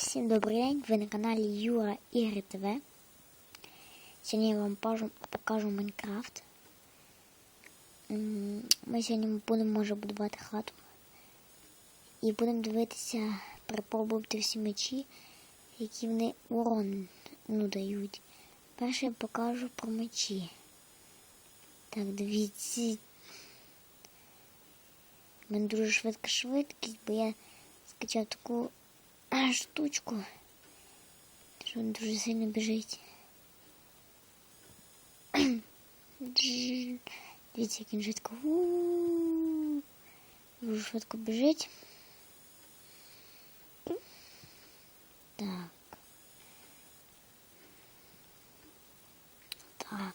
Всім добрий день, ви на каналі Юра Ігри ТВ. Сьогодні я вам покажу, Майнкрафт. Ми сьогодні будемо може будувати хату. І будемо дивитися, перепробувати всі мечі, які вони урон ну, дають. Перше я покажу про мечі. Так, дивіться. У дуже швидка швидкість, бо я скачав таку штучку, що він дуже сильно біжить. Дж- Дивіться, як він швидко. У-у-у. Дуже швидко біжить. Так. Так.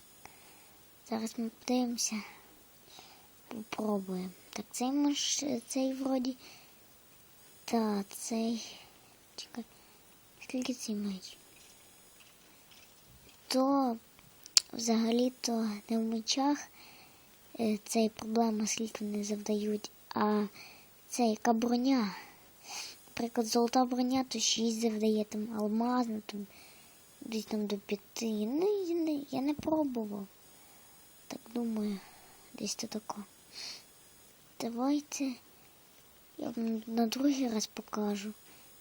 Зараз ми подивимося. Попробуємо. Так, цей мож, цей вроді. Та, цей. Чекай. Скільки цей меч? То взагалі-то не в мечах е, цей проблема, скільки вони завдають, а це яка броня. Наприклад, золота броня, то 6 завдає, там алмазна, там десь там до 5. Ну, я не, я не пробував. Так думаю, десь то тако. Давайте я вам на другий раз покажу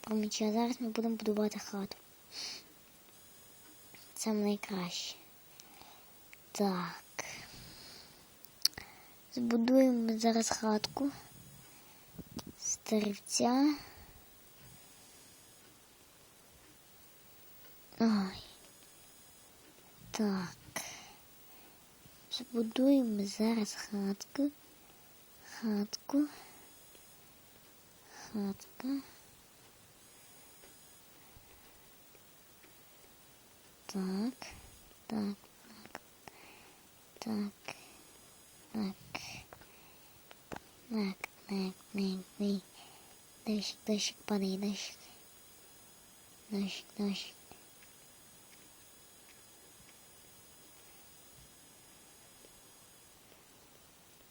про а зараз ми будемо будувати хату. Це найкраще. Так. Збудуємо зараз хатку з деревця. Ой. Так. Збудуємо зараз хатку. Хатку. Хатка. Так, так, так, так, так, так, так, так. так, Дождик, дождик, падай, дождик. Дождик, дождик.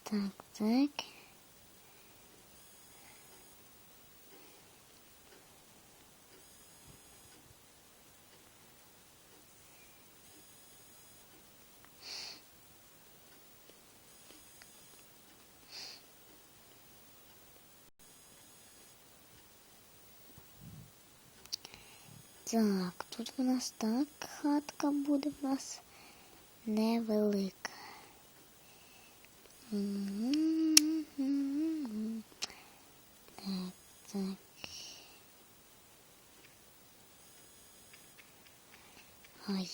Так, так. Так, тут у нас так хатка буде в нас невелика. Так, так. Ой.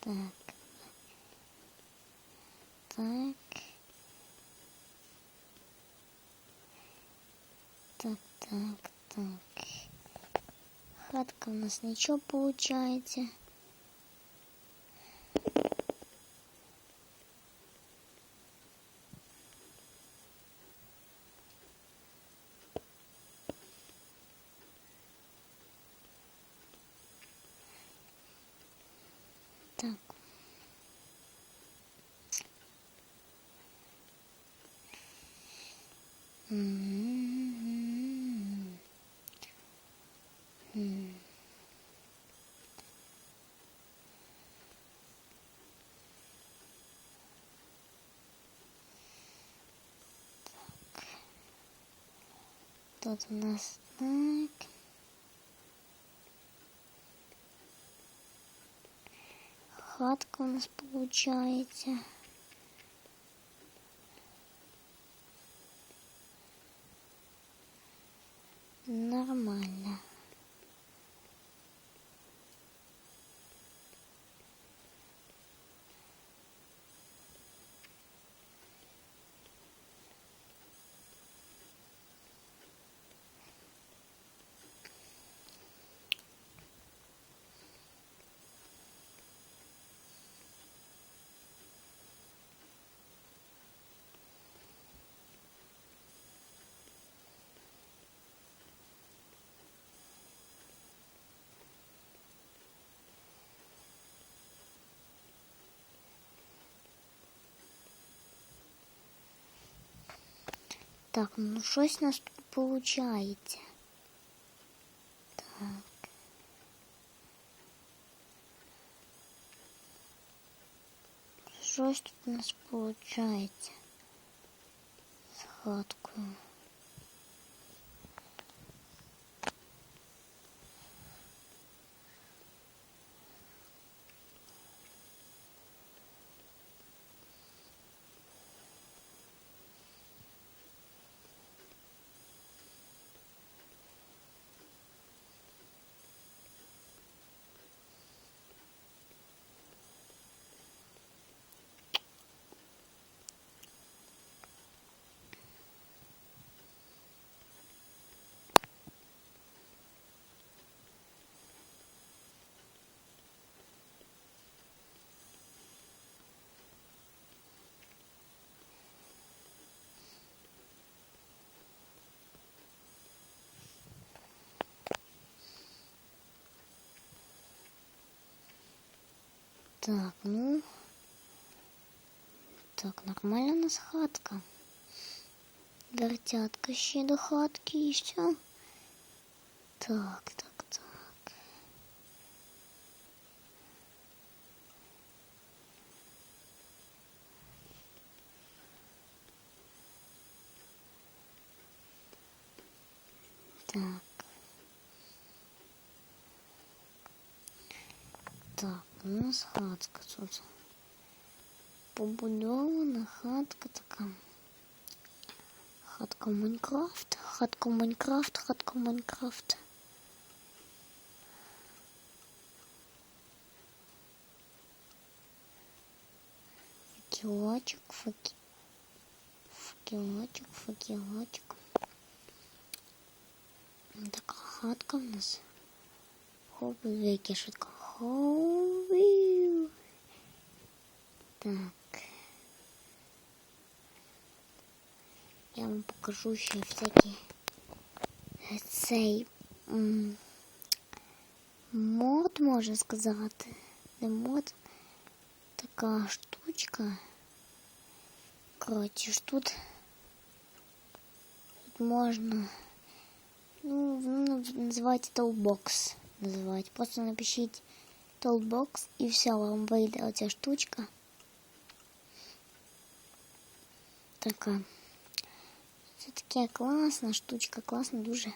Так. Так. Так, так. Хатка у нас ничего получается. Так. М-м-м. Тут у нас так. Хатка у нас получается. Нормально. Так, ну щось у нас тут виходить. Так. Щось тут у нас виходить з. Так, ну. Так, нормальна у нас хатка. Вертятка ще до хатки і. Так, так, так. Так. Так, у нас хатка тут. Побудована хатка така. Хатка Майнкрафт, хатка Майнкрафт, хатка Майнкрафт. Факелочок, факи... факелочок, факелочок. Така хатка в нас. Хоп, вики швидко. Хоу. Так. Я вам покажу ще всякі цей м, мод, можна сказати. Не мод. Така штучка. Коротше, ж тут, тут можна. Ну, ну, називається Toolbox. Називають. Просто напишіть Toolbox і все, вам вийде оця штучка. Така. Це таке класна штучка, класна дуже.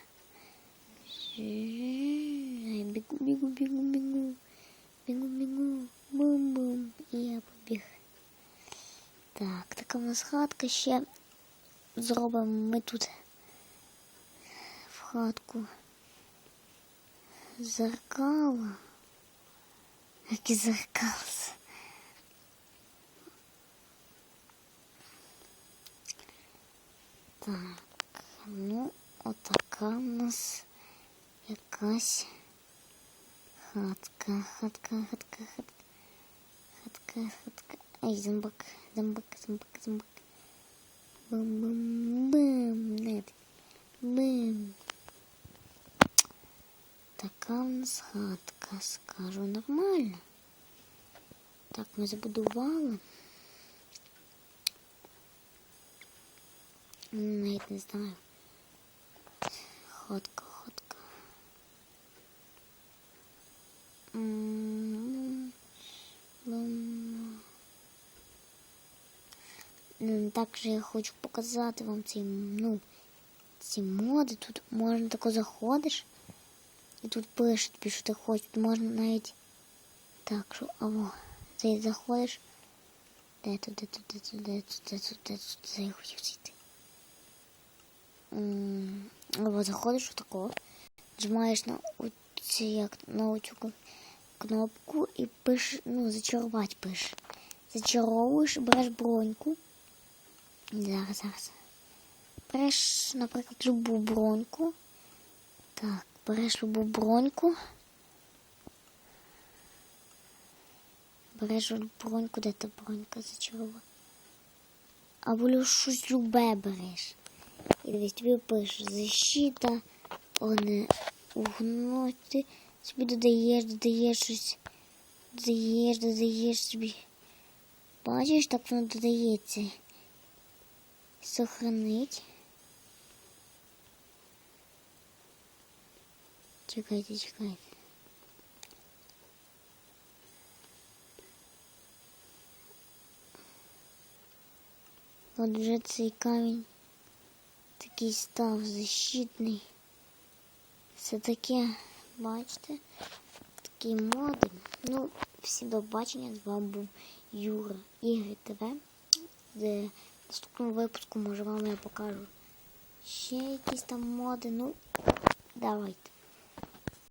Бігу, бігу, бігу, бігу. Бігу, бігу. Бум-бум. І я побіг. Так, така в нас хатка ще зробимо ми тут в хатку зеркало. Які зеркала. Так, ну, отака у нас якась хатка, хатка, хатка, хатка, хатка, хатка. Ай, зомбак, зомбак, зомбак, зомбак. Бум-бум-бум, нет, бум. Така у нас хатка, скажу, нормально. Так, ми забудували. Навіть не знаю. Ходка, ходка. М, м. Ну, Також я хочу показати вам ці, ну, ці моди. Тут можна тако заходиш. І тут пише тобі, що ти хочеш. Тут можна навіть так, що або ти заходиш. Де тут, де тут, де тут, де тут, де тут, де тут, де я хотів зайти. М, Або заходиш отако, нажимаєш на оці, як на оцю кн- кнопку і пишеш, ну, зачарувати пишеш. Зачаровуєш, береш броньку. Зараз, зараз. Береш, наприклад, любу броньку. Так, Береш любу броньку. Береш броньку, де та бронька зачарова. Або щось любе береш. І дивись, тобі пише защита, не угнуть. Ти собі додаєш, додаєш щось. Додаєш, додаєш собі. Бачиш, так воно додається. Сохранить. Чекайте, чекайте. От вже цей камінь такий став защитний. Це таке, бачите, такі моди. Ну, всі до бачення. З вами був Юра Ігри ТВ. Де в наступному випуску, може, вам я покажу ще якісь там моди. Ну, давайте.